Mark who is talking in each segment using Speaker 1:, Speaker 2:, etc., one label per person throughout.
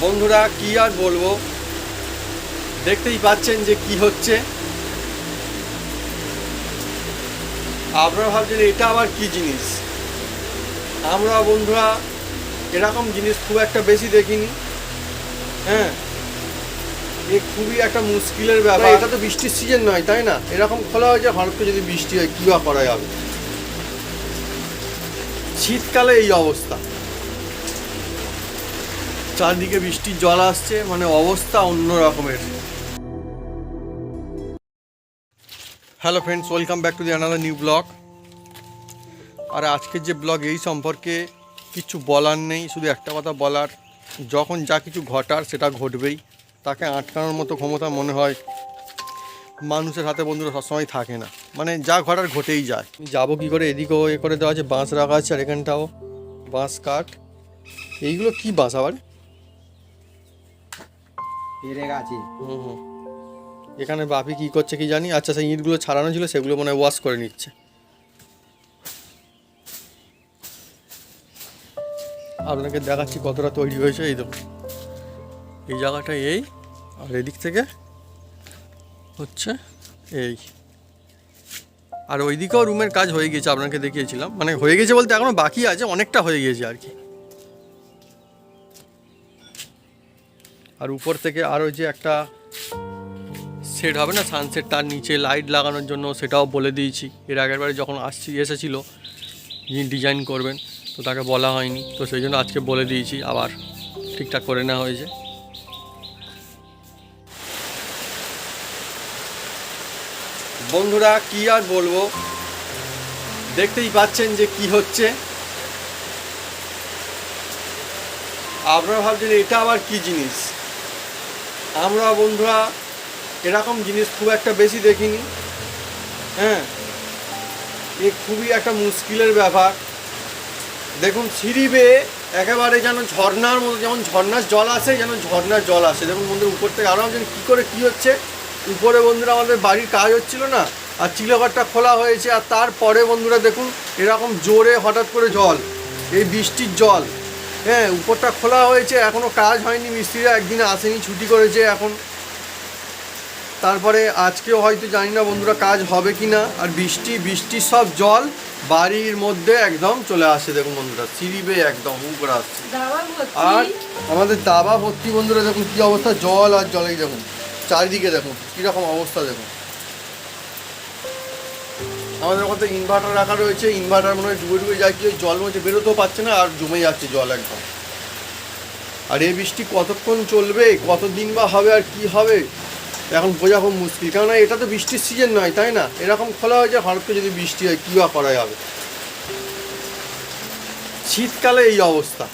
Speaker 1: বন্ধুরা কি আর বলব? দেখতেই পাচ্ছেন যে কি হচ্ছে। আপনারা ভাবছেন এটা আবার কি জিনিস? আমরা বন্ধুরা এরকম জিনিস খুব একটা বেশি দেখিনি। হ্যাঁ? এ খুবই একটা মুশকিলের ব্যাপার। এটা তো বৃষ্টির সিজন নয় তাই না? এরকম খোলা হয়েছে হঠাৎ করে যদি বৃষ্টি হয় কী বা করা যাবে? শীতকালে এই অবস্থা। চারদিকে বৃষ্টির জল আসছে মানে অবস্থা অন্য রকমের hello friends welcome back to the another new vlog আর আজকের যে ব্লগ এই সম্পর্কে কিছু বলার নেই, শুধু একটা কথা বলার, যখন যা কিছু ঘটার সেটা ঘটবেই। তাকে আটকানোর মতো ক্ষমতা মনে হয় মানুষের হাতে বন্ধুরা সবসময় থাকে না। মানে যা ঘটার ঘটেই যায়। যাব কি করে? এদিকেও এ করে দেওয়া আছে, বাঁশ রাখা আছে, আর এখানটাও বাঁশ কাঠ। এইগুলো কি বাঁশ আবার?
Speaker 2: পেরে গেছে।
Speaker 1: এখানে বাপি কি করছে কি জানি? আচ্ছা সেই ইঁটগুলো ছাড়ানো ছিল, সেগুলো মনে হয় ওয়াশ করে নিচ্ছে। আপনাকে দেখাচ্ছি কতটা তৈরি হয়েছে, এই দেখুন। এই জায়গাটা এই, আর এদিক থেকে হচ্ছে এই। আর ওইদিকেও রুমের কাজ হয়ে গেছে আপনাকে দেখিয়েছিলাম। মানে হয়ে গেছে বলতে এখনও বাকি আছে, অনেকটা হয়ে গেছে আর কি। আর উপর থেকে আরও যে একটা সেট হবে না সানসেট তার নিচে লাইট লাগানোর জন্য সেটাও বলে দিয়েছি। এর আগের বারে যখন আসছি, এসেছিল, যিনি ডিজাইন করবেন, তো তাকে বলা হয়নি। তো সেই জন্য আজকে বলে দিয়েছি, আবার ঠিকঠাক করে নেওয়া হয়েছে। বন্ধুরা, কি আর বলব? দেখতেই পাচ্ছেন যে কি হচ্ছে। আপনারা ভাবছেন, এটা আবার কি জিনিস? আমরা বন্ধুরা এরকম জিনিস খুব একটা বেশি দেখিনি। হ্যাঁ? এ খুবই একটা মুশকিলের ব্যাপার। দেখুন, সিঁড়ি বেয়ে একেবারে যেন ঝর্নার মতো, যেমন ঝর্ণার জল আসে, যেন ঝর্ণার জল আসে। দেখুন, বন্ধুরা, উপর থেকে আরও ভাবছেন কী করে কী হচ্ছে। উপরে বন্ধুরা, আমাদের বাড়ির কাজ হচ্ছিল না, আর চিলেঘরটা খোলা হয়েছে, আর তারপরে বন্ধুরা, দেখুন, এরকম জোরে হঠাৎ করে জল, এই বৃষ্টির জল। হ্যাঁ উপরটা খোলা হয়েছে এখনও কাজ হয়নি মিস্ত্রিরা একদিনে আসেনি ছুটি করেছে এখন। তারপরে আজকেও হয়তো জানি না বন্ধুরা কাজ হবে কি না আর বৃষ্টি বৃষ্টির সব জল বাড়ির মধ্যে একদম চলে আসে দেখুন বন্ধুরা সিঁড়ি বেয়ে একদম উপরে আসছে। আর আমাদের দাবা ভর্তি বন্ধুরা দেখুন কী অবস্থা জল আর জলেই দেখুন চারিদিকে দেখুন কীরকম অবস্থা দেখুন। আমাদের মধ্যে ইনভার্টার রাখা রয়েছে ইনভার্টার মনে হয় ডুবে ডুবে যাচ্ছে, জল মধ্যে বেরোতেও পারছে না, আর জমে যাচ্ছে জল একদম। আর এই বৃষ্টি কতক্ষণ চলবে, কতদিন বা হবে, আর কি হবে, এখন বোঝা খুব মুশকিল। কেননা এটা তো বৃষ্টির সিজন নয়, তাই না? এরকম খোলা হয়েছে হঠাৎ যদি বৃষ্টি হয়, কী বা করা যাবে? শীতকালে এই অবস্থা।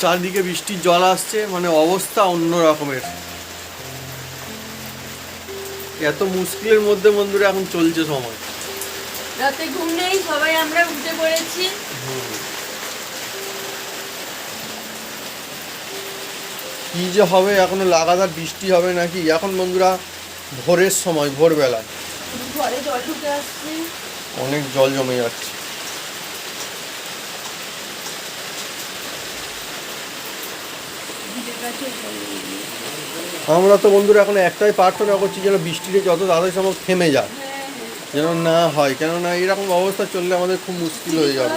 Speaker 1: চারদিকে বৃষ্টির জল আসছে মানে অবস্থা অন্য রকমের এত মুশকিলের মধ্যে বন্ধুরা এখন চলছে সময়।
Speaker 3: রাতে ঘুম নেই সবাই আমরা উঠে পড়েছি।
Speaker 1: কি যে হবে এখনও লাগাতার বৃষ্টি হবে নাকি? এখন বন্ধুরা ভোরের সময় ভোরবেলা
Speaker 3: ঘরে জল ঢুকে আসছে।
Speaker 1: অনেক জল জমে যাচ্ছে।
Speaker 3: জল।
Speaker 1: আমরা তো বন্ধুরা এখন একটাই প্রার্থনা করছি যেন বৃষ্টিতে যত তাড়াতাড়ি সম্ভব থেমে যায়। যেন না হয়। কেননা এরকম অবস্থা চললে আমাদের খুব মুশকিল হয়ে যাবে।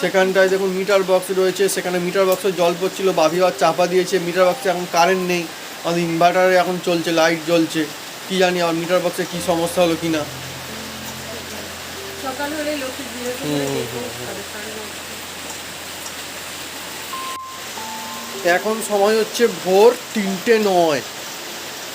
Speaker 1: সেখানটায় দেখুন মিটার বক্স রয়েছে। সেখানে মিটার বক্সে জল পড়ছিল আবার চাপা দিয়েছে। মিটার বক্সে এখন কারেন্ট নেই। আমাদের ইনভার্টারে এখন চলছে লাইট জ্বলছে। কি জানি আবার মিটার বক্সে কি সমস্যা হলো কি না।
Speaker 3: করে
Speaker 1: হুম, হুম,
Speaker 3: সাড়ে সাড়ে নটা।
Speaker 1: এখন সময় হচ্ছে ভোর তিনটে নয়।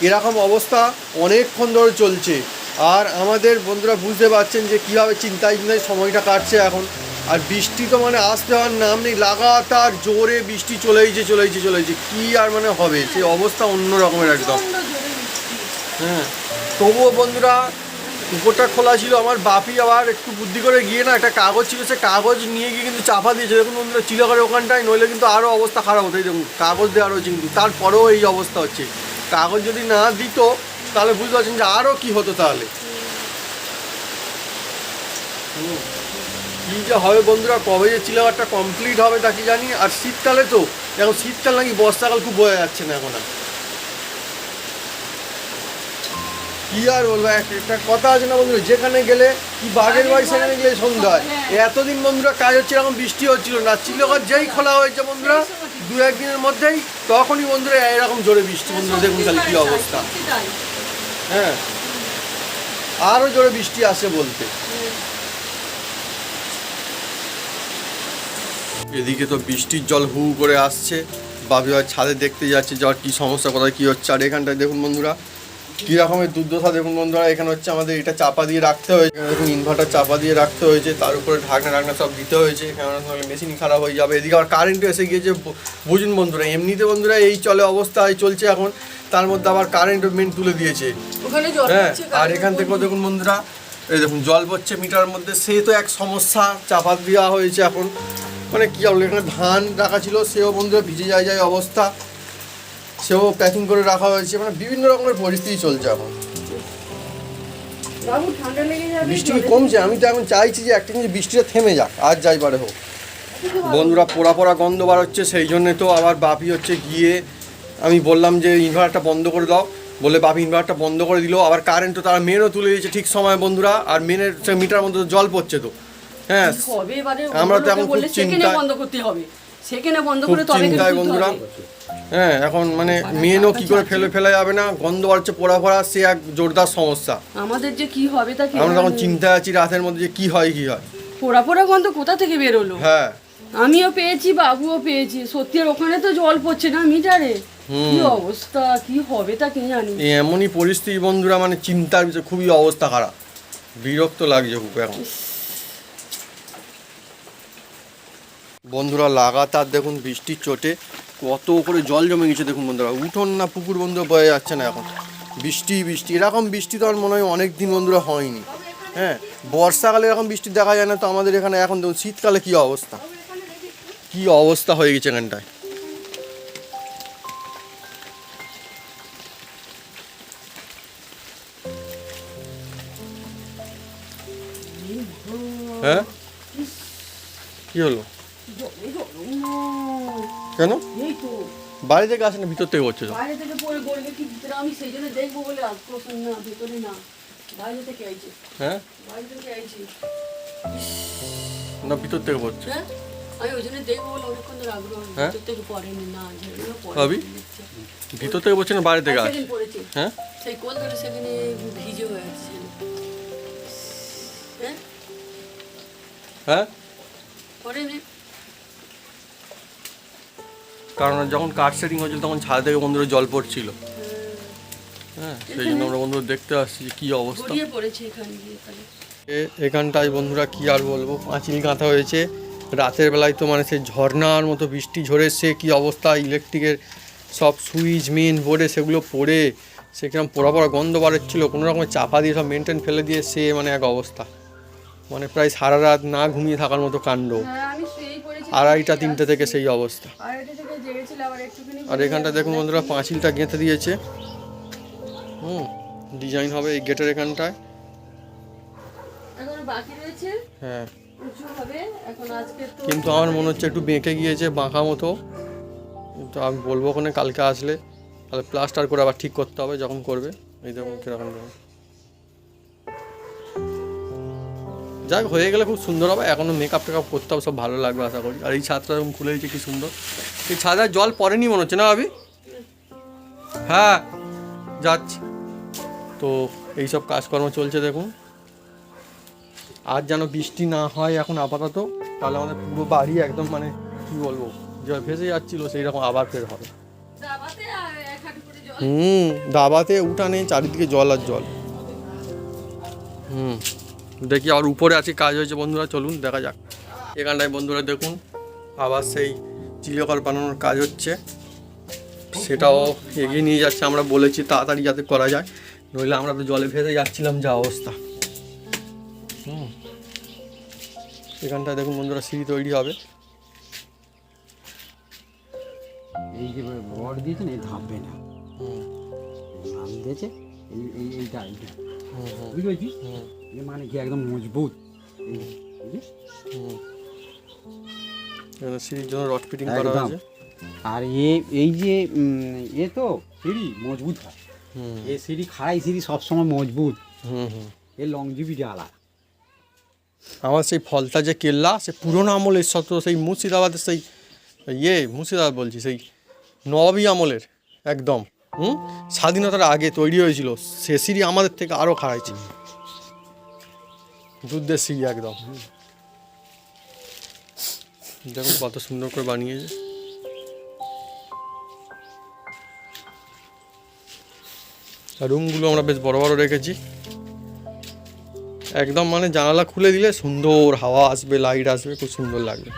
Speaker 1: এরকম অবস্থা অনেকক্ষণ ধরে চলছে। আর আমাদের বন্ধুরা বুঝতে পারছেন যে কীভাবে চিন্তায় চিন্তায় সময়টা কাটছে এখন। আর বৃষ্টি তো মানে আসতে হওয়ার নাম নেই লাগাতার জোরে বৃষ্টি চলেইছে চলেইছে চলেইছে। কী আর মানে হবে? সেই অবস্থা অন্য রকমের একদম। হ্যাঁ। তবুও বন্ধুরা উপরটা খোলা ছিল, আমার বাপি আবার একটু বুদ্ধি করে গিয়ে না একটা কাগজ ছিল, সে কাগজ নিয়ে গিয়ে কিন্তু চাপা দিয়েছে। দেখুন বন্ধুরা চিলাঘরের ওখানটায়, নইলে কিন্তু আরও অবস্থা খারাপ হতো। এই দেখুন, কাগজ দেওয়া রয়েছে কিন্তু, তারপরেও এই অবস্থা হচ্ছে। কাগজ যদি না দিত, তাহলে বুঝতে পারছেন যে আরও কী হতো তাহলে। কী যে হবে বন্ধুরা, কবে যে চিলাবারটা কমপ্লিট হবে তা কি জানি, আর শীতকালে তো এখন শীতকাল নাকি বর্ষাকাল খুব বোঝা যাচ্ছে না এখন আর। কি আর বলব এক- একটা কথা আছে না বন্ধুরা যেখানে গেলে কি বাঘের বাড়ি সেখানে গেলে সন্ধ্যা হয়। এতদিন বন্ধুরা কাজ হচ্ছে এরকম বৃষ্টি হচ্ছিল না। চিলঘর যেই খোলা হয়েছে বন্ধুরা দু একদিনের মধ্যেই তখনই বন্ধুরা এরকম জোরে বৃষ্টি বন্ধুরা দেখুন তাহলে কি অবস্থা। হ্যাঁ আরও জোরে বৃষ্টি আসে বলতে। এদিকে তো বৃষ্টির জল হু করে আসছে বাবি ছাদে দেখতে যাচ্ছে যাওয়ার কী সমস্যা কোথায় কী হচ্ছে আর এখানটায় দেখুন বন্ধুরা কী রকমের দুর্দশা দেখুন বন্ধুরা এখানে হচ্ছে আমাদের এটা চাপা দিয়ে রাখতে হয়েছে। এখানে দেখুন ইনভার্টার চাপা দিয়ে রাখতে হয়েছে তার উপরে ঢাকনা ঢাকনা সব দিতে হয়েছে কেননা মেশিন খারাপ হয়ে যাবে। এদিকে আবার কারেন্ট এসে গিয়েছে বুঝুন বন্ধুরা এমনিতে বন্ধুরা এই চলে অবস্থায় চলছে এখন। তার মধ্যে আবার কারেন্ট মেন তুলে দিয়েছে। হ্যাঁ আর এখান থেকেও দেখুন বন্ধুরা এই দেখুন জল পড়ছে মিটার মধ্যে সে তো এক সমস্যা চাপা দেওয়া হয়েছে এখন। মানে কী বলব এখানে ধান রাখা ছিল সেও বন্ধুরা ভিজে যায় যায় অবস্থা। সেও প্যাকিং করে রাখা হয়েছে মানে বিভিন্ন রকমের পরিস্থিতি চলছে এখন। বৃষ্টি কি কমছে? আমি তো এখন চাইছি যে একটা জিনিস বৃষ্টিটা থেমে যাক আর যাই পারে হোক। বন্ধুরা পোড়া পোড়া গন্ধ বার হচ্ছে সেই জন্যে তো আবার বাপি হচ্ছে গিয়ে আমি বললাম যে ইনভার্টারটা বন্ধ করে দাও। বলে বাপি ইনভার্টারটা বন্ধ করে দিল আবার কারেন্ট তো তারা মেনও তুলে দিয়েছে ঠিক সময় বন্ধুরা আর মেনের মিটার মধ্যে জল পড়ছে তো। হ্যাঁ আমরা তো এখন খুব চিন্তায়-
Speaker 3: বন্ধ করতে হবে। সেকেন্ডে বন্ধ করে তবে
Speaker 1: চিন্তায় বন্ধুরা। হ্যাঁ এখন মানে মেনও কি করে ফেলে ফেলা যাবে না? গন্ধ বাড়ছে পোড়া পোড়া সে এক জোরদার সমস্যা।
Speaker 3: আমাদের যে কি হবে তা কি
Speaker 1: আমরা তখন চিন্তায় আছি রাতের মধ্যে যে কি হয় কি হয়।
Speaker 3: পোড়া পোড়া গন্ধ কোথা থেকে বেরোলো?
Speaker 1: হ্যাঁ।
Speaker 3: আমিও পেয়েছি বাবুও পেয়েছি। সত্যি আর ওখানে তো জল পড়ছে না মিটারে? কি অবস্থা কি হবে তা কি জানি।
Speaker 1: এমনই পরিস্থিতি বন্ধুরা মানে চিন্তার বিষয় খুবই অবস্থা খারাপ। বিরক্ত লাগছে খুব এখন। বন্ধুরা, লাগাতার দেখুন বৃষ্টির চোটে। কত করে জল জমে গেছে দেখুন বন্ধুরা। উঠোন না পুকুর বন্ধু বয়ে যাচ্ছে না এখন। বৃষ্টি বৃষ্টি। এরকম বৃষ্টি তো আর মনে হয় অনেক দিন বন্ধুরা হয়নি। হ্যাঁ বর্ষাকালে এরকম বৃষ্টি দেখা যায় না তো আমাদের এখানে। এখন দেখুন, শীতকালে কী অবস্থা? কী অবস্থা হয়ে গেছে এখানটায়। হ্যাঁ? কি হলো। কেন?
Speaker 3: এই তো।
Speaker 1: বাইরে থেকে আসে না ভিতর থেকে হচ্ছে
Speaker 3: বাইরে থেকে পড়ে বলবে কি ভিতরে? আমি সেই জন্য দেখব বলে আসতেছেন না ভেতরে না। বাইরে থেকে আইছি।
Speaker 1: হ্যাঁ?
Speaker 3: বাইরে থেকে আইছি।
Speaker 1: না ভিতর থেকে পড়ছে।
Speaker 3: হ্যাঁ? আমি ওই জন্য দেখব বলে অনেকক্ষণ ধরে আগ্রহ
Speaker 1: হ্যাঁ?
Speaker 3: ভিতর থেকে পড়েনি না
Speaker 1: ভাবি? ভিতর থেকে পড়ছে না বাইরে থেকে আসে হ্যাঁ?
Speaker 3: সেই কোল ধরে সেখানে ভিজে হয়ে আছে হ্যাঁ?
Speaker 1: হ্যাঁ?
Speaker 3: পড়েনি?
Speaker 1: কারণ যখন কাঠ সেটিং হয়েছিল তখন ছাদ থেকে বন্ধুরা জল পড়ছিল। হ্যাঁ সেই জন্য আমরা বন্ধুরা দেখতে আসছি যে কী অবস্থা। এখানটায় বন্ধুরা কি আর বলব? পাঁচিল গাঁথা হয়েছে। রাতের বেলায় তো মানে সেই ঝর্নার মতো বৃষ্টি ঝরে সে কি অবস্থা? ইলেকট্রিকের সব সুইচ মেন বোর্ডে সেগুলো পড়ে সে কীরকম পোড়া পোড়া গন্ধ বাড়াচ্ছিলো কোনো রকমের চাপা দিয়ে সব মেনটেন ফেলে দিয়ে সে মানে এক অবস্থা। মানে প্রায় সারা রাত না ঘুমিয়ে থাকার মতো কাণ্ড। আড়াইটা তিনটে থেকে সেই অবস্থা। আর এখানটা দেখুন বন্ধুরা পাঁচিলটা গেঁথে দিয়েছে। হুম ডিজাইন হবে এই গেটের এখানটায়। হ্যাঁ।
Speaker 3: তো
Speaker 1: কিন্তু আমার মনে হচ্ছে একটু বেঁকে গিয়েছে বাঁকা মতো। কিন্তু আমি বলব ওখানে কালকে আসলে তাহলে প্লাস্টার করে আবার ঠিক করতে হবে যখন করবে। এই দেখুন কীরকম। যাক হয়ে গেলে খুব সুন্দর হবে। এখনও মেকআপ টেকআপ করতে হবে সব ভালো লাগবে আশা করি। আর এই ছাদটা যখন খুলে দিয়েছে কী সুন্দর। এই ছাদে জল পড়েনি মনে হচ্ছে না ভাবি? হ্যাঁ যাচ্ছি। তো এইসব কাজকর্ম চলছে দেখুন। আর যেন বৃষ্টি না হয় এখন আপাতত। তাহলে আমাদের পুরো বাড়ি একদম মানে কি বলব যে ভেসে যাচ্ছিল সেই রকম আবার ফের হবে।
Speaker 3: জল।
Speaker 1: হুম দাবাতে উঠানে চারিদিকে জল আর জল। হুম। দেখি আর উপরে আছে কাজ হয়েছে বন্ধুরা চলুন দেখা যাক। এখানটায় বন্ধুরা দেখুন আবার সেই চিলিকল বানানোর কাজ হচ্ছে। সেটাও এগিয়ে নিয়ে যাচ্ছে আমরা বলেছি তাড়াতাড়ি যাতে করা যায়। নইলে আমরা তো জলে ভেসে যাচ্ছিলাম যা অবস্থা। হুম। এখানটায় দেখুন বন্ধুরা সিঁড়ি তৈরি হবে।
Speaker 2: এই যে রড দিয়েছে না এই ধাপবে না। নাম দিয়েছে? এই এই এইটা এইটা। বুঝতে পেরেছিস? এ মানে কি একদম মজবুত।
Speaker 1: সিঁড়ির জন্য রড ফিটিং করা হয়েছে।
Speaker 2: আর এ এই যে এ তো সিঁড়ি মজবুত হয়। এ সিঁড়ি খাড়াই সিঁড়ি সবসময় মজবুত।
Speaker 1: হুম হুম।
Speaker 2: এর লংজিভিটি আলাদা।
Speaker 1: আমার সেই ফলতা যে কেল্লা সে পুরোনো আমলের সত্য সেই মুর্শিদাবাদের সেই ইয়ে মুর্শিদাবাদ বলছি সেই নবাবী আমলের একদম। হুম? স্বাধীনতার আগে তৈরি হয়েছিল। সে সিঁড়ি আমাদের থেকে আরও খাড়াইছে যুদ্ধের সিঁড়ি একদম। দেখুন কত সুন্দর করে বানিয়েছে। রুমগুলো আমরা বেশ বড় বড় রেখেছি। একদম মানে জানালা খুলে দিলে সুন্দর হাওয়া আসবে লাইট আসবে, খুব সুন্দর লাগবে।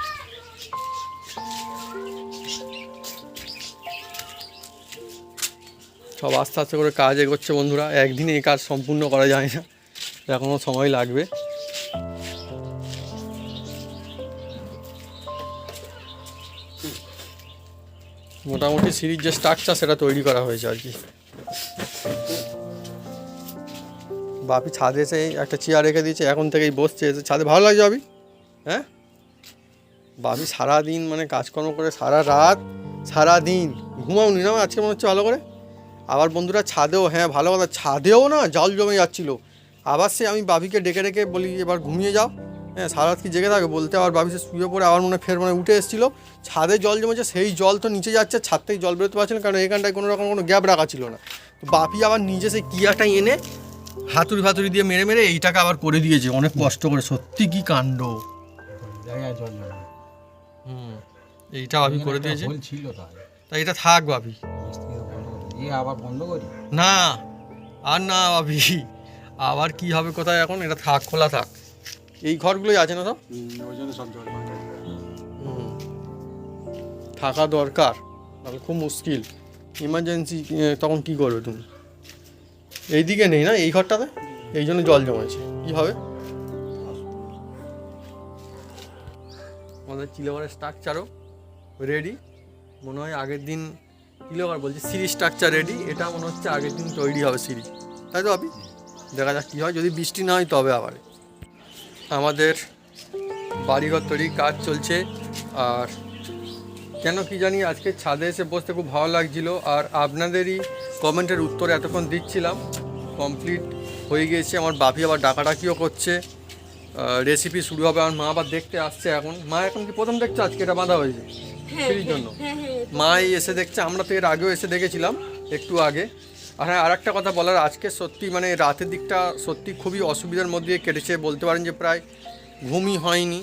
Speaker 1: সব আস্তে আস্তে করে কাজ এগোচ্ছে বন্ধুরা। একদিনে এই কাজ সম্পূর্ণ করা যায় না। এখনও সময় লাগবে। মোটামুটি সিরিজ যে স্ট্রাকচার সেটা তৈরি করা হয়েছে আর কি। বাপি ছাদে এসে একটা চেয়ার রেখে দিয়েছে, এখন থেকেই বসছে। এসে ছাদে ভালো লাগছে বাপি? হ্যাঁ? বাপি সারাদিন মানে কাজকর্ম করে সারা রাত সারা দিন ঘুমাওনি না? আজকে মনে হচ্ছে ভালো করে? আবার বন্ধুরা ছাদেও হ্যাঁ ভালো কথা ছাদেও না জল জমে যাচ্ছিল। আবার সে আমি বাবিকে ডেকে ডেকে বলি এবার ঘুমিয়ে যাও। হ্যাঁ সারা রাত কি জেগে থাকে বলতে? আবার বাবি সে শুয়ে পড়ে আবার মনে ফের মানে উঠে এসেছিল। ছাদে জল জমেছে সেই জল তো নিচে যাচ্ছে ছাদ থেকে জল বেরোতে পারছে না কারণ এখানটায় কোনো রকম কোনো গ্যাপ রাখা ছিল না। তো বাপি আবার নিজে সেই কিয়াটা এনে হাতুড়ি ফাতুড়ি দিয়ে মেরে মেরে এইটাকে আবার করে দিয়েছে। অনেক কষ্ট করে সত্যি কি কাণ্ড। হুম এইটা বাপি করে দিয়েছে।
Speaker 2: তাই
Speaker 1: এটা থাক বাপি।
Speaker 2: এ আবার বন্ধ করি?
Speaker 1: না আর না বাপি আবার কি হবে কোথায় এখন? এটা থাক খোলা থাক। এই ঘরগুলোই আছে না সব?
Speaker 2: ওই জন্য সব জল
Speaker 1: থাকা দরকার তাহলে খুব মুশকিল। ইমার্জেন্সি তখন কি করবে তুমি? এইদিকে নেই না এই ঘরটাতে? এই জন্য জল জমেছে। কি হবে? আমাদের চিলেবারের স্ট্রাকচারও রেডি মনে হয় আগের দিন চিলেবার বলছি, সিঁড়ি স্ট্রাকচার রেডি এটা মনে হচ্ছে আগের দিন তৈরি হবে সিঁড়ি। তাই তো আপনি দেখা যাক কী হয়, যদি বৃষ্টি না হয় তবে আবার। আমাদের বাড়িঘর তৈরির কাজ চলছে, আর কেন কি জানি আজকে ছাদে এসে বসতে খুব ভালো লাগছিল, আর আপনাদেরই কমেন্টের উত্তর এতক্ষণ দিচ্ছিলাম। কমপ্লিট হয়ে গিয়েছে, আমার বাপি আবার ডাকাডাকিও করছে। রেসিপি শুরু হবে, আমার মা আবার দেখতে আসছে এখন। মা এখন কি প্রথম দেখছে? আজকে এটা বাঁধা হয়েছে। সিঁড়ির জন্য। মাই এসে দেখছে আমরা তো এর আগেও এসে দেখেছিলাম একটু আগে। আর হ্যাঁ আর একটা কথা বলার আজকে সত্যি মানে রাতের দিকটা সত্যি খুবই অসুবিধার মধ্যে কেটেছে বলতে পারেন যে প্রায় ঘুমই হয়নি।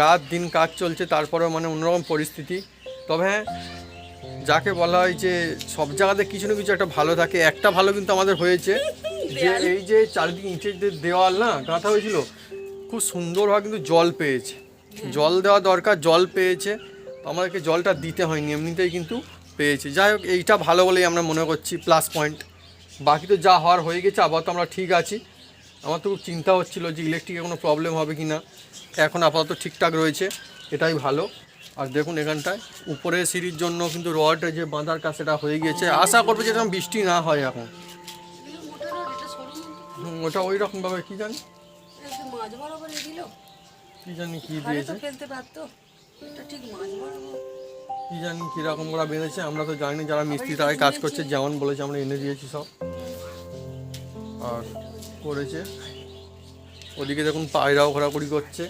Speaker 1: রাত দিন কাজ চলছে তারপরেও মানে অন্যরকম পরিস্থিতি। তবে হ্যাঁ যাকে বলা হয় যে সব জায়গাতে কিছু না কিছু একটা ভালো থাকে একটা ভালো কিন্তু আমাদের হয়েছে। যে এই যে চারিদিকে ইটের যে দেওয়াল না গাঁথা হয়েছিল খুব সুন্দরভাবে কিন্তু জল পেয়েছে। জল দেওয়া দরকার জল পেয়েছে। আমাদেরকে জলটা দিতে হয়নি এমনিতেই কিন্তু পেয়েছে। যাই হোক এইটা ভালো বলেই আমরা মনে করছি প্লাস পয়েন্ট বাকি তো যা হওয়ার হয়ে গেছে আপাতত আমরা ঠিক আছি। আমার তো খুব চিন্তা হচ্ছিল যে ইলেকট্রিকে কোনো প্রবলেম হবে কি না এখন আপাতত ঠিকঠাক রয়েছে এটাই ভালো। আর দেখুন এখানটায় উপরে সিঁড়ির জন্য কিন্তু রড যে বাঁধার কাজ সেটা হয়ে গিয়েছে আশা করব যে এরকম বৃষ্টি না হয় এখন। ওটা ওই রকমভাবে কী জানি? কী জানি কী দিয়েছে।
Speaker 3: তো পারতো। এটা ঠিক মাছ
Speaker 1: কি জানি কীরকম ওরা বেঁধেছে আমরা তো জানি যারা মিস্ত্রি তারাই কাজ করছে যেমন বলেছে আমরা এনে দিয়েছি সব। আর করেছে। ওদিকে দেখুন পায়রাও ঘোরাঘুরি করছে।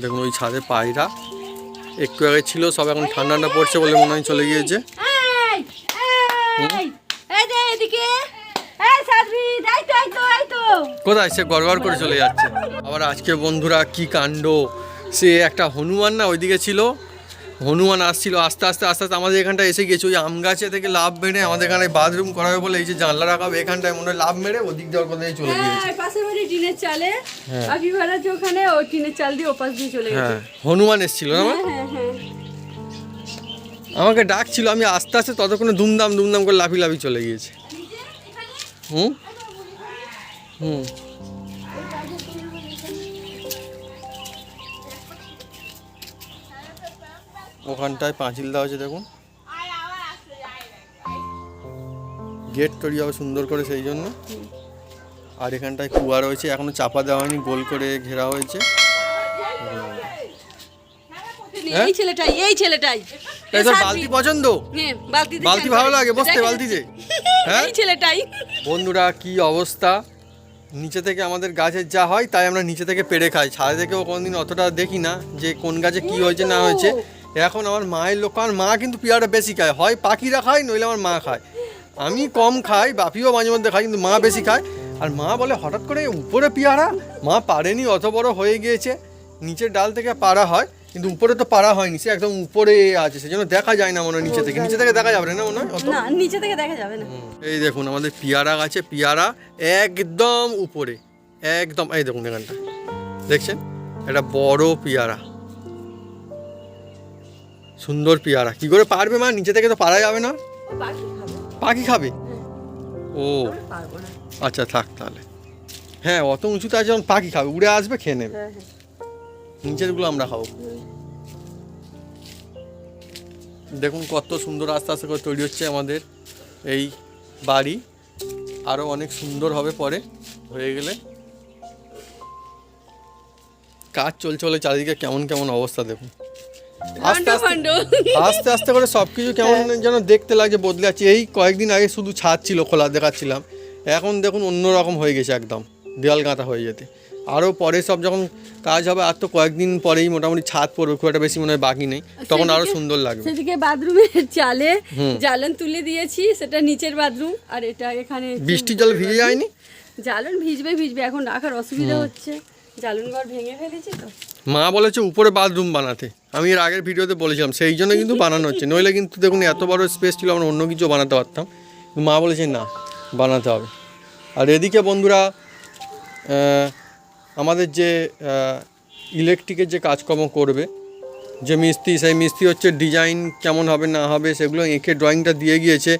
Speaker 1: দেখুন ওই ছাদে পায়রা। একটু আগে ছিল সব এখন ঠান্ডা ঠান্ডা পড়ছে বলে মনে হয় চলে গিয়েছে। কোথায়? সে গড়গড় করে চলে যাচ্ছে। আবার আজকে বন্ধুরা কি কাণ্ড? সে একটা হনুমান না ওইদিকে ছিল। হনুমান আসছিল আস্তে আস্তে আস্তে আস্তে আমাদের এখানটায় এসে গেছে ওই আম গাছে থেকে লাভ মেরে আমাদের এখানে বাথরুম করা হবে বলে এই যে জানলা রাখা হবে এখানটায় মনে হয় লাভ মেরে ওদিক দেওয়ার কথা চলে গিয়েছে।
Speaker 3: হ্যাঁ বাড়ি টিনের চালে।
Speaker 1: হ্যাঁ।
Speaker 3: আবি ভাড়া ওখানে ও টিনের চাল দিয়ে ওপাশ দিয়ে চলে গেছে।
Speaker 1: হ্যাঁ হনুমান এসেছিল না আমার?
Speaker 3: হ্যাঁ হ্যাঁ
Speaker 1: আমাকে ডাকছিল আমি আস্তে আস্তে ততক্ষণে দুমদাম দুমদাম করে লাফি লাফি চলে গিয়েছে। হুম? হুম। ওখানটায় পাঁচিল দেওয়া আছে দেখুন। গেট তৈরি হবে সুন্দর করে সেই জন্য। আর এখানটায় কুয়া রয়েছে এখনও চাপা দেওয়া হয়নি গোল করে ঘেরা হয়েছে। হ্যাঁ?
Speaker 3: এই ছেলেটাই এই ছেলেটাই।
Speaker 1: তোর বালতি পছন্দ?
Speaker 3: হ্যাঁ, বালতি
Speaker 1: ভালো লাগে বসতে বালতিতে। হ্যাঁ?
Speaker 3: ছেলেটাই।
Speaker 1: বন্ধুরা কি অবস্থা? নিচে থেকে আমাদের গাছের যা হয় তাই আমরা নিচে থেকে পেড়ে খাই। ছাদে থেকেও কোনোদিন অতটা দেখি না যে কোন গাছে কি হয়েছে না হয়েছে। এখন আমার মায়ের লোক আমার মা কিন্তু পেয়ারা বেশি খায়। হয় পাখিরা খায় নইলে আমার মা খায়। আমি কম খাই বাপিও মাঝে মধ্যে খাই কিন্তু মা বেশি খায়। আর মা বলে হঠাৎ করে উপরে পেয়ারা মা পারেনি অত বড় হয়ে গিয়েছে। নিচের ডাল থেকে পাড়া হয় কিন্তু উপরে তো পাড়া হয়নি সে একদম উপরে আছে সেজন্য দেখা যায় না মনে হয় নিচে থেকে। নিচে থেকে দেখা যাবে না মনে হয় অত?
Speaker 3: না নিচে থেকে দেখা যাবে না।
Speaker 1: এই দেখুন আমাদের পিয়ারা গাছে পিয়ারা একদম উপরে। একদম এই দেখুন এখানটা। দেখছেন? এটা বড় পিয়ারা। সুন্দর পিয়ারা। কি করে পারবে মা? নিচে থেকে তো পারা যাবে না।
Speaker 3: পাখি খাবে।
Speaker 1: ও।
Speaker 3: পারব না।
Speaker 1: আচ্ছা থাক তাহলে। হ্যাঁ অত উঁচুতে আছে যখন পাখি খাবে উড়ে আসবে খেয়ে নেবে।
Speaker 3: হ্যাঁ হ্যাঁ।
Speaker 1: নিচেরগুলো আমরা খাব। দেখুন কত সুন্দর আস্তে আস্তে করে তৈরি হচ্ছে আমাদের এই বাড়ি। আরও অনেক সুন্দর হবে পরে হয়ে গেলে। কাজ চলছে হলে চারিদিকে কেমন কেমন অবস্থা দেখুন। আস্তে আস্তে আস্তে আস্তে করে সব কিছু কেমন যেন দেখতে লাগছে বদলে যাচ্ছে এই কয়েকদিন আগে শুধু ছাদ ছিল খোলা দেখাচ্ছিলাম। এখন দেখুন অন্যরকম হয়ে গেছে একদম দেওয়াল গাঁথা হয়ে যেতে। আরও পরে সব যখন কাজ হবে আর তো কয়েকদিন পরেই মোটামুটি ছাদ পড়বে খুব একটা বেশি মনে হয় বাকি নেই। তখন আরও সুন্দর লাগবে।
Speaker 3: সেদিকে বাথরুমের চালে
Speaker 1: হুম।
Speaker 3: জ্বালন তুলে দিয়েছি সেটা নিচের বাথরুম আর এটা এখানে
Speaker 1: বৃষ্টির জল ভিজে যায়নি?
Speaker 3: জ্বালন ভিজবে ভিজবে এখন রাখার অসুবিধা হচ্ছে। জ্বালন ঘর ভেঙে ফেলেছি তো।
Speaker 1: মা বলেছে উপরে বাথরুম বানাতে। আমি এর আগের ভিডিওতে বলেছিলাম, সেই জন্য কিন্তু বানানো হচ্ছে। নইলে কিন্তু দেখুন এত বড় স্পেস ছিল, আমরা অন্য কিছু বানাতে পারতাম। মা বলেছে, না, বানাতে হবে। আর এদিকে বন্ধুরা আমাদের যে ইলেকট্রিকের যে কাজকর্ম করবে, যে মিস্ত্রি, সেই মিস্ত্রি হচ্ছে ডিজাইন কেমন হবে, না হবে, সেগুলো এঁকে ড্রয়িংটা দিয়ে গিয়েছে।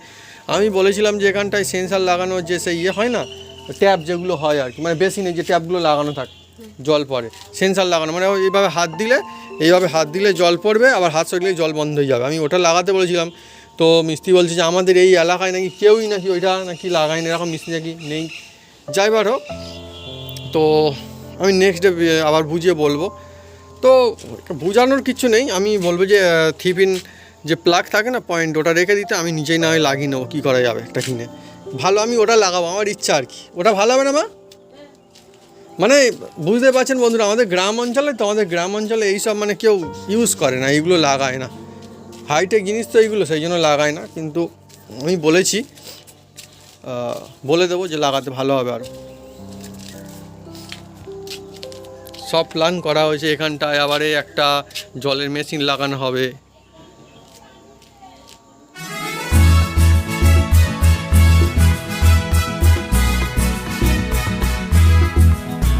Speaker 1: আমি বলেছিলাম যে এখানটায় সেন্সার লাগানো যে সেই ইয়ে হয় না ট্যাপ যেগুলো হয় আর কি মানে বেশি নেই যে ট্যাপগুলো লাগানো থাকে জল পড়ে। সেন্সার লাগানো মানে এইভাবে হাত দিলে, এইভাবে হাত দিলে জল পড়বে, আবার হাত সরলে জল বন্ধ হয়ে যাবে। আমি ওটা লাগাতে বলেছিলাম। তো মিস্ত্রি বলছে যে, আমাদের এই এলাকায় নাকি কেউই নাকি ওইটা নাকি লাগায় না, এরকম মিস্ত্রি নাকি নেই। যাই বার হোক, তো আমি নেক্সট ডে আবার বুঝিয়ে বলব। তো বোঝানোর কিছু নেই। আমি বলব যে থিপিন যে প্লাগ থাকে না পয়েন্ট ওটা রেখে দিতে, আমি নিজেই না হয় লাগিয়ে নেব, কী করা যাবে একটা কিনে। ভালো, আমি ওটা লাগাবো, আমার ইচ্ছা আর কি। ওটা ভালো হবে না, মা? মানে বুঝতে পারছেন বন্ধুরা, আমাদের গ্রাম অঞ্চলে তো, আমাদের গ্রাম অঞ্চলে এইসব মানে কেউ ইউজ করে না, এইগুলো লাগায় না। হাইটেক জিনিস তো এইগুলো, সেই জন্য লাগায় না। কিন্তু আমি বলেছি বলে দেবো যে লাগাতে ভালো হবে আরও সব প্ল্যান করা হয়েছে এখানটায়, আবার একটা জলের মেশিন লাগানো হবে।